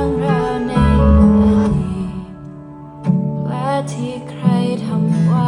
รื่องราวในอดีตและที่ใครทำไว้